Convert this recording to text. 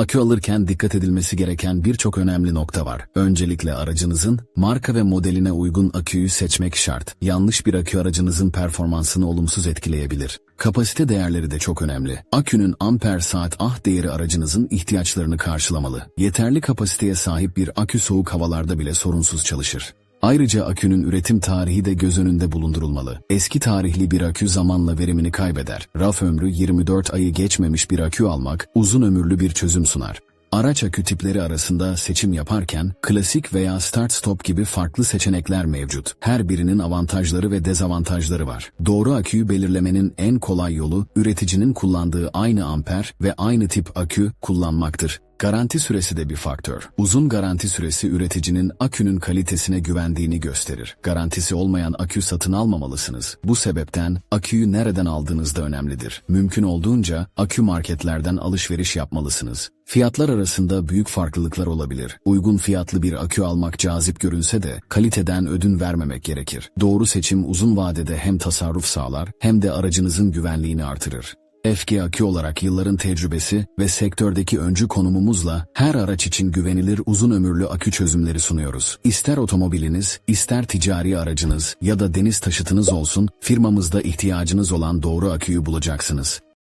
Akü alırken dikkat edilmesi gereken birçok önemli nokta var. Öncelikle aracınızın marka ve modeline uygun aküyü seçmek şart. Yanlış bir akü aracınızın performansını olumsuz etkileyebilir. Kapasite değerleri de çok önemli. Akünün amper saat ah değeri aracınızın ihtiyaçlarını karşılamalı. Yeterli kapasiteye sahip bir akü soğuk havalarda bile sorunsuz çalışır. Ayrıca akünün üretim tarihi de göz önünde bulundurulmalı. Eski tarihli bir akü zamanla verimini kaybeder. Raf ömrü 24 ayı geçmemiş bir akü almak uzun ömürlü bir çözüm sunar. Araç akü tipleri arasında seçim yaparken klasik veya start-stop gibi farklı seçenekler mevcut. Her birinin avantajları ve dezavantajları var. Doğru aküyü belirlemenin en kolay yolu üreticinin kullandığı aynı amper ve aynı tip akü kullanmaktır. Garanti süresi de bir faktör. Uzun garanti süresi üreticinin akünün kalitesine güvendiğini gösterir. Garantisi olmayan akü satın almamalısınız. Bu sebepten aküyü nereden aldığınız da önemlidir. Mümkün olduğunca akü marketlerden alışveriş yapmalısınız. Fiyatlar arasında büyük farklılıklar olabilir. Uygun fiyatlı bir akü almak cazip görünse de kaliteden ödün vermemek gerekir. Doğru seçim uzun vadede hem tasarruf sağlar hem de aracınızın güvenliğini artırır. FG Akü olarak yılların tecrübesi ve sektördeki öncü konumumuzla her araç için güvenilir uzun ömürlü akü çözümleri sunuyoruz. İster otomobiliniz, ister ticari aracınız ya da deniz taşıtınız olsun, firmamızda ihtiyacınız olan doğru aküyü bulacaksınız.